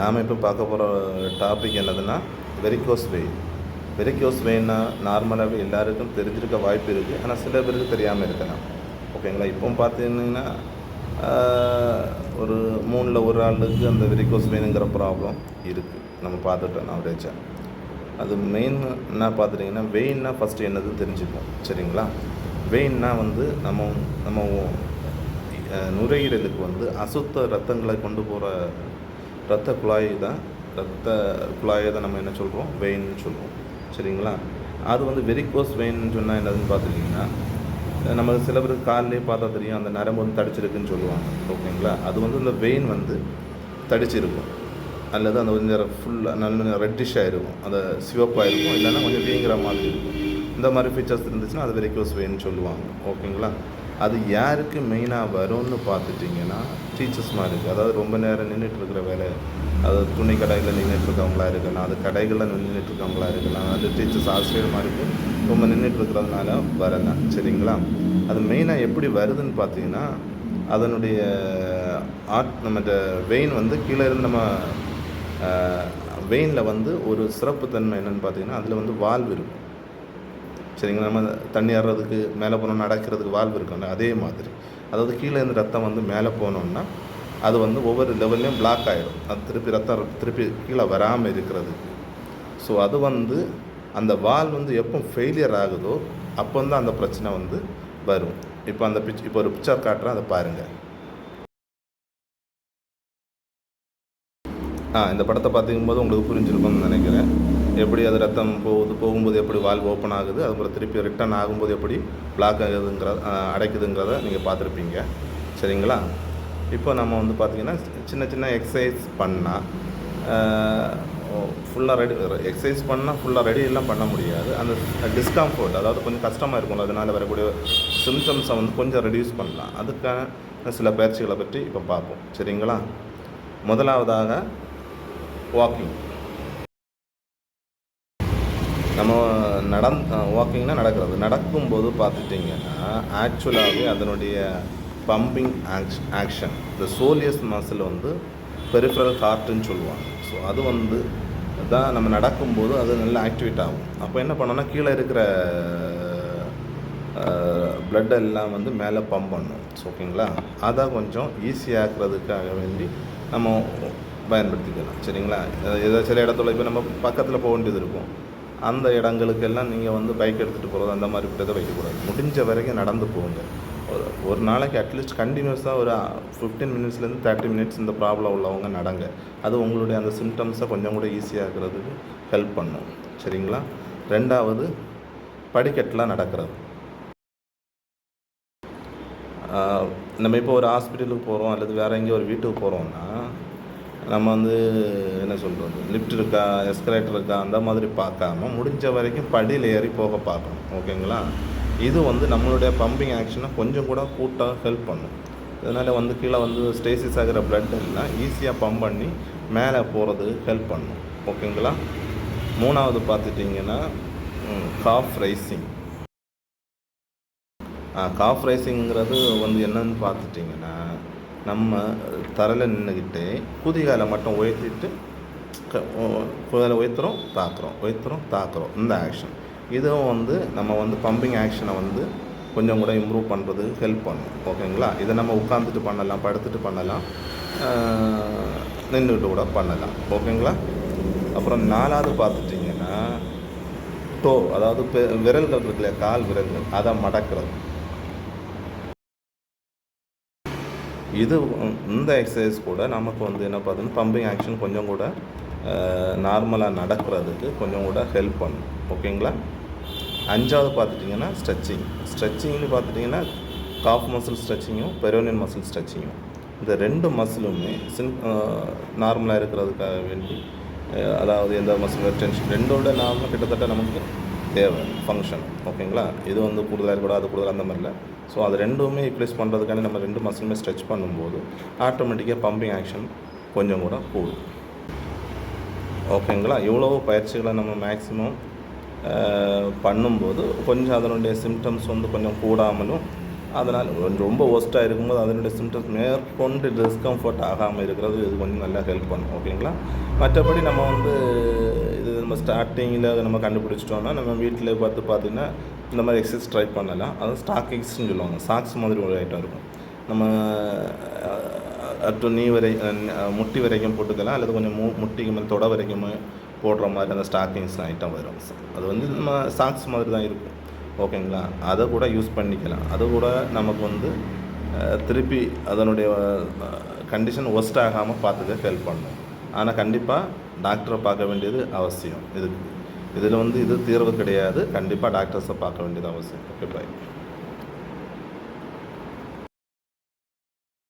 நாம் இப்போ பார்க்க போகிற டாபிக் என்னதுன்னா வெரிகோஸ் வெயின் வெரிக்கோஸ் வெயின்னா நார்மலாகவே எல்லாருக்கும் தெரிஞ்சிருக்க வாய்ப்பு இருக்குது ஆனால் சில பேருக்கு தெரியாமல் இருக்கலாம். ஓகேங்களா இப்போ பார்த்தீங்கன்னா ஒரு மூணில் ஒரு ஆளுக்கு அந்த வெரிக்கோஸ் வெயினுங்கிற ப்ராப்ளம் இருக்குது நம்ம பார்த்துட்டோம் நான் அது மெயின் என்ன பார்த்துட்டிங்கன்னா வெயின்னா ஃபஸ்ட்டு என்னதுன்னு தெரிஞ்சுப்போம். சரிங்களா? வெயின்னா வந்து நம்ம நம்ம நுரையீரலுக்கு வந்து அசுத்த ரத்தங்களை கொண்டு போகிற ரத்த குழாய் தான் ரத்த குழாயை தான் நம்ம என்ன சொல்கிறோம் வெயின்னு சொல்கிறோம் சரிங்களா? அது வந்து வெரிகோஸ் வெயின்னு சொன்னால் என்னதுன்னு பார்த்துட்டிங்கன்னா நம்ம சில பேருக்கு காலிலே பார்த்தா தெரியும் அந்த நரம்பு வந்து தடிச்சிருக்குன்னு சொல்லுவாங்க. ஓகேங்களா? அது வந்து இந்த வெயின் வந்து தடிச்சிருக்கும். அல்லது அந்த கொஞ்சம் ஃபுல்லாக நல்ல ரெட்டிஷாக இருக்கும் அந்த சிவப்பாக இருக்கும் இல்லைன்னா கொஞ்சம் வீங்கிற மாதிரி இருக்கும். இந்த மாதிரி ஃபீச்சர்ஸ் இருந்துச்சுன்னா அது வெரிகோஸ் வெயின்னு சொல்லுவாங்க. ஓகேங்களா? அது யாருக்கு மெயினாக வரும்னு பார்த்துட்டிங்கன்னா டீச்சர்ஸ் மாதிரி இருக்குது அதாவது ரொம்ப நேரம் நின்றுட்டு இருக்கிற வேலை. அதாவது துணி கடைகளில் நின்றுட்டு இருக்கவங்களா இருக்கலாம். அது கடைகளில் நின்றுட்டு இருக்கவங்களா இருக்கலாம். அது டீச்சர்ஸ் ஆசிரியர் மாதிரி ரொம்ப நின்றுட்டு இருக்கிறதுனால வரலாம் சரிங்களா? அது மெயினாக எப்படி வருதுன்னு பார்த்தீங்கன்னா அதனுடைய ஆட் நம்ம வெயின் வந்து கீழே இருந்து நம்ம வெயினில் வந்து ஒரு சிறப்புத்தன்மை என்னென்னு பார்த்தீங்கன்னா அதில் வந்து வால்வு இருக்கும். சரிங்களா? நம்ம தண்ணி ஏறுறதுக்கு மேலே போனோம் நடக்கிறதுக்கு வால்வு இருக்கும்ல அதே மாதிரி. அதாவது கீழே இருந்து ரத்தம் வந்து மேலே போனோம்னா அது வந்து ஒவ்வொரு லெவல்லையும் பிளாக் ஆகிடும் அது திருப்பி ரத்தம் திருப்பி கீழே வராமல் இருக்கிறது ஸோ அது வந்து அந்த வால் வந்து எப்போ ஃபெயிலியர் ஆகுதோ அப்போ வந்து அந்த பிரச்சனை வந்து வரும். இப்போ அந்த பிச் இப்போ ஒரு பிக்சர் காட்டுறேன் அதை பாருங்கள் ஆ இந்த படத்தை பார்த்துக்கும்போது உங்களுக்கு புரிஞ்சிருக்கும்னு நினைக்கிறேன். எப்படி அது ரத்தம் போகுது போகும்போது எப்படி வால்வ் ஓப்பன் ஆகுது அதுக்கப்புறம் திருப்பி ரிட்டர்ன் ஆகும்போது எப்படி பிளாக் ஆகுதுங்கிற அடைக்குதுங்கிறத நீங்கள் பார்த்துருப்பீங்க. சரிங்களா? இப்போ நம்ம வந்து பார்த்திங்கன்னா சின்ன சின்ன எக்ஸசைஸ் பண்ணால் ஃபுல்லாக ரெடி எக்ஸசைஸ் பண்ணால் ஃபுல்லாக ரெடி எல்லாம் பண்ண முடியாது. அந்த டிஸ்கம்ஃபர்ட் அதாவது கொஞ்சம் கஷ்டமாக இருக்கும் அதனால் வரக்கூடிய சிம்டம்ஸை வந்து கொஞ்சம் ரெடியூஸ் பண்ணலாம். அதுக்கான சில பயிற்சிகளை பற்றி இப்போ பார்ப்போம். சரிங்களா? முதலாவதாக வாக்கிங் நம்ம நடந் வாக்கிங்னா நடக்கிறது. நடக்கும்போது பார்த்துட்டிங்கன்னா ஆக்சுவலாகவே அதனுடைய பம்பிங் ஆக்ஷ் ஆக்ஷன் இந்த சோலியஸ் மசில் வந்து பெரிஃபரல் ஹார்ட்டுன்னு சொல்லுவாங்க. ஸோ அது வந்து தான் நம்ம நடக்கும்போது அது நல்லா ஆக்டிவேட் ஆகும். அப்போ என்ன பண்ணோம்னா கீழே இருக்கிற பிளட் எல்லாம் வந்து மேலே பம்ப் பண்ணும் ஸோ ஓகேங்களா அதை கொஞ்சம் ஈஸியாக்குறதுக்காக வேண்டி நம்ம பயன்படுத்திக்கலாம். சரிங்களா? ஏதோ சில இடத்துல இப்போ நம்ம பக்கத்தில் போக வேண்டியது இருக்கும். அந்த இடங்களுக்கெல்லாம் நீங்கள் வந்து பைக் எடுத்துகிட்டு போகிறது அந்த மாதிரி விட்டதை வைக்கக்கூடாது. முடிஞ்ச வரைக்கும் நடந்து போங்க. ஒரு ஒரு நாளைக்கு அட்லீஸ்ட் கண்டினியூஸாக ஒரு ஃபிஃப்டீன் மினிட்ஸ்லேருந்து தேர்ட்டி மினிட்ஸ் இந்த ப்ராப்ளம் உள்ளவங்க நடங்க. அது உங்களுடைய அந்த சிம்டம்ஸை கொஞ்சம் கூட ஈஸியாகிறதுக்கு ஹெல்ப் பண்ணும். சரிங்களா? ரெண்டாவது படிக்கட்டெலாம் நடக்கிறது. நம்ம இப்போ ஒரு ஹாஸ்பிட்டலுக்கு போகிறோம் அல்லது வேறு எங்கேயோ ஒரு வீட்டுக்கு போகிறோன்னா நம்ம வந்து என்ன சொல்கிறது லிஃப்ட் இருக்கா எஸ்கலேட்டர் இருக்கா அந்த மாதிரி பார்க்காம முடிஞ்ச வரைக்கும் படியில் ஏறி போக பார்க்கணும். ஓகேங்களா? இது வந்து நம்மளுடைய பம்பிங் ஆக்ஷனை கொஞ்சம் கூட கூட்டாக ஹெல்ப் பண்ணும். இதனால் வந்து கீழே வந்து ஸ்டேசிஸ் ஆகிற பிளட் எல்லாம் ஈஸியாக பம்ப் பண்ணி மேலே போகிறது ஹெல்ப் பண்ணும். ஓகேங்களா? மூணாவது பார்த்துட்டிங்கன்னா காஃப் ரைசிங் காஃப் ரைசிங்கிறது வந்து என்னன்னு பார்த்துட்டிங்கன்னா நம்ம தரையில் நின்றுக்கிட்டே குதிகாலை மட்டும் உயர்த்திட்டு க- குதிகாலை உயர்த்துறோம் தாக்குறோம் உயர்த்துறோம் தாக்குறோம் இந்த ஆக்ஷன் இதுவும் வந்து நம்ம வந்து பம்பிங் ஆக்ஷனை வந்து கொஞ்சம் கூட இம்ப்ரூவ் பண்ணுறது ஹெல்ப் பண்ணும். ஓகேங்களா? இதை நம்ம உட்காந்துட்டு பண்ணலாம் படுத்துட்டு பண்ணலாம் நின்றுட்டு கூட பண்ணலாம். ஓகேங்களா? அப்புறம் நாலாவது பார்த்துட்டிங்கன்னா டோ அதாவது பெ- விரல்கள் இருக்குல்ல கால் விரல்கள். அதை மடக்கிறது. இது இந்த எக்ஸசைஸ் கூட நமக்கு வந்து என்ன பார்த்தோன்னா பம்பிங் ஆக்ஷன் கொஞ்சம் கூட நார்மலாக நடக்கிறதுக்கு கொஞ்சம் கூட ஹெல்ப் பண்ணும். ஓகேங்களா அஞ்சாவது பார்த்துட்டிங்கன்னா ஸ்ட்ரெச்சிங் ஸ்ட்ரெச்சிங்னு பார்த்துட்டிங்கன்னா காஃப் மசில் ஸ்ட்ரெச்சிங்கும் பெரோனியன் மசில் ஸ்ட்ரெச்சிங்கும் இந்த ரெண்டு மசிலுமே சின் நார்மலாக இருக்கிறதுக்காக வேண்டி அதாவது எந்த மசில் டென்ஷன் ரெண்டோட நார்மல் கிட்டத்தட்ட நமக்கு தேவை ஃபங்க்ஷன் ஓகேங்களா இது வந்து கூடுதலாக இருக்கக்கூடாது அது கூடுதல் அந்த மாதிரில. ஸோ அது ரெண்டுமே ரீப்ளேஸ் பண்ணுறதுக்காண்டி நம்ம ரெண்டு மசிலுமே ஸ்ட்ரெச் பண்ணும்போது ஆட்டோமேட்டிக்காக பம்பிங் ஆக்ஷன் கொஞ்சம் கூட கூடும். ஓகேங்களா இவ்வளோ பயிற்சிகளை நம்ம மேக்ஸிமம் பண்ணும்போது கொஞ்சம் அதனுடைய சிம்டம்ஸ் வந்து கொஞ்சம் கூடாமலும் அதனால் கொஞ்சம் ரொம்ப ஒஸ்ட்டாக இருக்கும்போது அதனுடைய சிம்டம்ஸ் மேற்கொண்டு டிஸ்கம்ஃபர்ட் ஆகாமல் இருக்கிறது இது கொஞ்சம் நல்லா ஹெல்ப் பண்ணும் ஓகேங்களா மற்றபடி நம்ம வந்து இது நம்ம ஸ்டார்டிங்கில் நம்ம கண்டுபிடிச்சிட்டோம்னா நம்ம வீட்டில் பார்த்து பார்த்தீங்கன்னா இந்த மாதிரி எக்ஸசைஸ் ட்ரை பண்ணலாம். அது ஸ்டாக்கிங்ஸ்னு சொல்லுவாங்க. சாக்ஸ் மாதிரி ஒரு ஐட்டம் இருக்கும். நம்ம அப் டு நீ வரை முட்டி வரைக்கும் போட்டுக்கலாம். அல்லது கொஞ்சம் மு முட்டிக்கு மேலே தொட வரைக்கும் போடுற மாதிரி அந்த ஸ்டாக்கிங்ஸ் ஐட்டம் வரும். அது வந்து நம்ம சாக்ஸ் மாதிரி தான் இருக்கும். ஓகேங்களா? அதை கூட யூஸ் பண்ணிக்கலாம். அது கூட நமக்கு வந்து திருப்பி அதனுடைய கண்டிஷன் ஒஸ்ட் ஆகாமல் பார்த்துக்க ஹெல்ப் பண்ணும். ஆனால் கண்டிப்பாக டாக்டரை பார்க்க வேண்டியது அவசியம். இதுக்கு இதில் வந்து இது தீர்வு கிடையாது. கண்டிப்பாக டாக்டர்ஸை பார்க்க வேண்டியது அவசியம். Okay bye